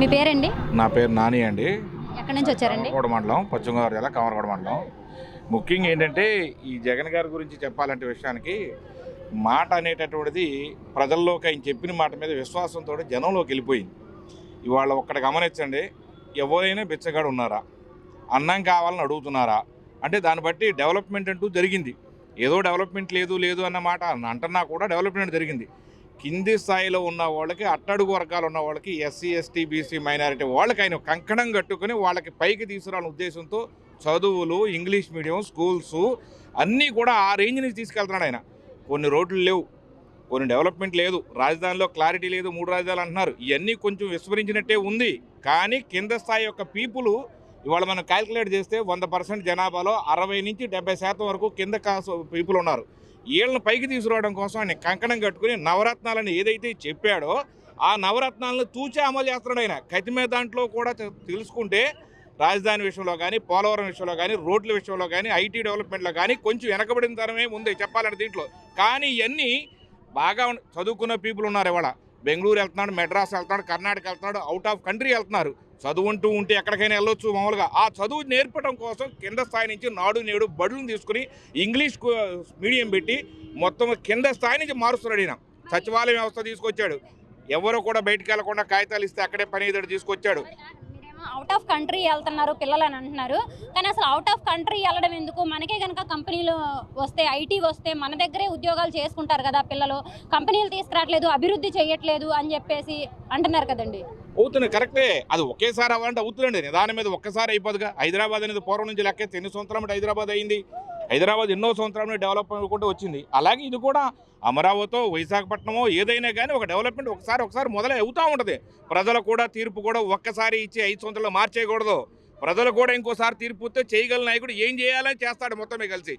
మీ పేరండి? నా పేరు నాని అండి. ఎక్కడి నుంచి వచ్చారండి? కమరకోట మండలం పశ్చిమ గోదావరి జిల్లా కమరకోట మండలం. ముఖ్యంగా ఏంటంటే ఈ జగన్ గారి గురించి చెప్పాలంటే విషయానికి మాట అనేటటువంటిది ప్రజల్లోకి ఆయన చెప్పిన మాట మీద విశ్వాసంతో జనంలోకి వెళ్ళిపోయింది. ఇవాళ ఒక్కటి గమనించండి ఎవరైనా బిచ్చగాడు ఉన్నారా? అన్నం కావాలని అడుగుతున్నారా? అంటే దాన్ని బట్టి డెవలప్మెంట్ అంటూ జరిగింది. ఏదో డెవలప్మెంట్ లేదు లేదు అన్న మాట అంటున్నా కూడా డెవలప్మెంట్ జరిగింది. కింది స్థాయిలో ఉన్న వాళ్ళకి అట్టడుగు వర్గాలు ఉన్న వాళ్ళకి ఎస్సీ ఎస్టీ బీసీ మైనారిటీ వాళ్ళకి ఆయన కంకణం కట్టుకుని వాళ్ళకి పైకి తీసుకురావాలని ఉద్దేశంతో చదువులు ఇంగ్లీష్ మీడియం స్కూల్స్ అన్నీ కూడా ఆ రేంజ్ నుంచి తీసుకెళ్తున్నాడు ఆయన. కొన్ని రోడ్లు లేవు కొన్ని డెవలప్మెంట్ లేదు రాజధానిలో క్లారిటీ లేదు మూడు రాజధానులు అంటున్నారు. ఇవన్నీ కొంచెం విస్మరించినట్టే ఉంది. కానీ కింద స్థాయి యొక్క పీపులు ఇవాళ మనం క్యాల్కులేట్ చేస్తే వంద పర్సెంట్ జనాభాలో అరవై నుంచి డెబ్బై శాతం వరకు కింద కాసు పీపుల్ ఉన్నారు. వీళ్ళని పైకి తీసుకురావడం కోసం ఆయన కంకణం కట్టుకుని నవరత్నాలని ఏదైతే చెప్పాడో ఆ నవరత్నాలను తూచే అమలు చేస్తున్నాడు ఆయన. కతిమే దాంట్లో కూడా తెలుసుకుంటే రాజధాని విషయంలో కానీ పోలవరం విషయంలో కానీ రోడ్ల విషయంలో కానీ ఐటీ డెవలప్మెంట్లో కానీ కొంచెం వెనకబడిన తరమే ఉంది చెప్పాలంటే దీంట్లో. కానీ ఇవన్నీ బాగా ఉన్న- చదువుకున్న పీపుల్ ఉన్నారు ఇవాళ. బెంగళూరు వెళ్తున్నాడు మెడ్రాస్ వెళ్తున్నాడు కర్ణాటక వెళ్తున్నాడు అవుట్ ఆఫ్ కంట్రీ వెళ్తున్నారు. చదువుంటూ ఉంటే ఎక్కడికైనా వెళ్ళొచ్చు మామూలుగా. ఆ చదువు నేర్పడం కోసం కింద స్థాయి నుంచి నాడు నేడు బడులను తీసుకుని ఇంగ్లీష్ మీడియం పెట్టి మొత్తం కింద స్థాయి నుంచి మారుస్తున్నాడు ఈయన. సచివాలయం వ్యవస్థ తీసుకొచ్చాడు. ఎవరు కూడా బయటికి వెళ్ళకుండా కాగితాలు ఇస్తే అక్కడే పని ఏదో తీసుకొచ్చాడు. కంట్రీ వెళ్తున్నారు పిల్లలు అని అంటున్నారు. కానీ అసలు అవుట్ ఆఫ్ కంట్రీ వెళ్ళడం ఎందుకు? మనకే కనుక కంపెనీలు వస్తే ఐటీ వస్తే మన దగ్గరే ఉద్యోగాలు చేసుకుంటారు కదా పిల్లలు. కంపెనీలు తీసుకురావట్లేదు అభివృద్ధి చేయట్లేదు అని చెప్పేసి అంటున్నారు కదండి. అవుతుంది కరెక్టే. అది ఒకేసారి అవ్వాలంటే అవుతుందండి. నిదానం మీద ఒక్కసారి అయిపోదుగా. హైదరాబాద్ అనేది పూర్వం నుంచి లెక్క ఎన్ని సంవత్సరాలు హైదరాబాద్ అయింది? హైదరాబాద్ ఎన్నో సంవత్సరాలు డెవలప్ అనుకుంటూ వచ్చింది. అలాగే ఇది కూడా అమరావతో విశాఖపట్నమో ఏదైనా కానీ ఒక డెవలప్మెంట్ ఒకసారి ఒకసారి మొదలై అవుతూ ఉంటుంది. ప్రజలు కూడా తీర్పు కూడా ఒక్కసారి ఇచ్చి ఐదు సంవత్సరాలు మార్చేయకూడదు. ప్రజలు కూడా ఇంకోసారి తీర్పు వస్తే చేయగల నాయకుడు ఏం చేయాలని చేస్తాడు మొత్తమే కలిసి.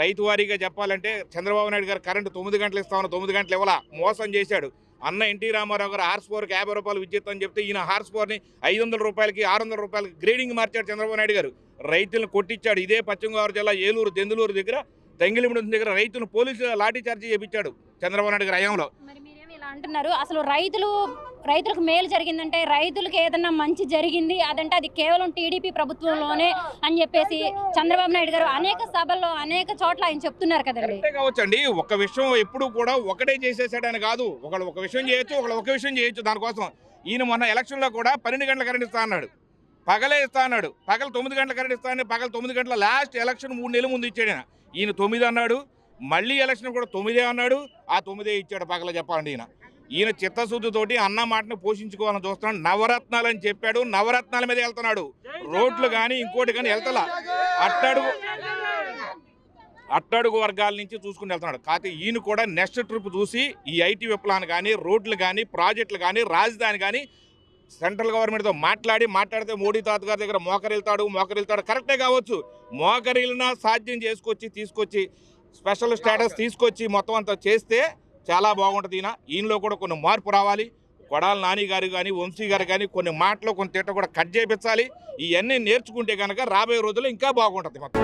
రైతు వారీగా చెప్పాలంటే చంద్రబాబు నాయుడు గారు కరెంటు తొమ్మిది గంటలు ఇస్తామని తొమ్మిది గంటలు ఇవ్వాల? మోసం చేశాడు. అన్న ఎన్టీ రామారావు గారు హార్స్ పవర్కి యాభై రూపాయలు విద్యుత్ అని చెప్తే ఈయన హార్స్ పవర్ని ఐదు వందల రూపాయలకి ఆరు వందల రూపాయలకి గ్రేడింగ్ మార్చాడు చంద్రబాబు నాయుడు గారు. రైతులను కొట్టించాడు. ఇదే పశ్చిమ గోదావరి జిల్లా ఏలూరు దెందులూరు దగ్గర తంగిలిమిడి దగ్గర రైతులు పోలీసులు లాఠీ చార్జీ చేపించాడు చంద్రబాబు నాయుడు గారి హయాంలో. అంటున్నారు? అసలు రైతులు రైతులకు మేలు జరిగిందంటే రైతులకు ఏదన్నా మంచి జరిగింది అదంటే అది కేవలం టీడీపీ ప్రభుత్వంలోనే అని చెప్పేసి చంద్రబాబు నాయుడు గారు అనేక సభల్లో అనేక చోట్ల ఆయన చెప్తున్నారు కదండి. కావచ్చండి. ఒక విషయం ఎప్పుడు కూడా ఒకటే చేసేసాడని కాదు. ఒకళ్ళు ఒక విషయం చేయొచ్చు ఒకళ్ళు ఒక విషయం చేయొచ్చు దానికోసం. ఈయన మొన్న ఎలక్షన్లో కూడా పన్నెండు గంటల కరెంట్ ఇస్తా అన్నాడు. పగలే ఇస్తా అన్నాడు. పగలు తొమ్మిది గంటల కరెంట్ ఇస్తా అని పగలు తొమ్మిది గంటల లాస్ట్ ఎలక్షన్ మూడు నెలల ముందు ఇచ్చాడు ఈయన. ఈయన తొమ్మిది అన్నాడు. మళ్ళీ ఎలక్షన్ కూడా తొమ్మిదే అన్నాడు. ఆ తొమ్మిదే ఇచ్చాడు పగల చెప్పండి ఈయన. ఈయన చిత్తశుద్ధితోటి అన్న మాటను పోషించుకోవాలని చూస్తున్నాడు. నవరత్నాలు అని చెప్పాడు. నవరత్నాల మీద వెళ్తున్నాడు. రోడ్లు కానీ ఇంకోటి కానీ వెళ్తలా? అట్టడుగు అట్టడుగు వర్గాల నుంచి చూసుకుని వెళ్తున్నాడు. కాకపోతే ఈయన కూడా నెక్స్ట్ ట్రిప్ చూసి ఈ ఐటీ విప్లవాన్ని కానీ రోడ్లు కానీ ప్రాజెక్టులు కానీ రాజధాని కానీ సెంట్రల్ గవర్నమెంట్తో మాట్లాడి మాట్లాడితే మోడీ తాత గారి దగ్గర మోకరిల్తాడు మోకరిల్తాడు. కరెక్టే కావచ్చు. మోకరిల్న సాధ్యం చేసుకొచ్చి తీసుకొచ్చి స్పెషల్ స్టేటస్ తీసుకొచ్చి మొత్తం అంతా చేస్తే చాలా బాగుంటుంది ఈయన. ఈయనలో కూడా కొన్ని మార్పు రావాలి. కొడాల నాని గారు కానీ వంశీ గారు కానీ కొన్ని మాటలు కొన్ని తిట్ట కూడా కట్ చేయించాలి ఇవన్నీ నేర్చుకుంటే కనుక రాబోయే రోజుల్లో ఇంకా బాగుంటుంది మొత్తం.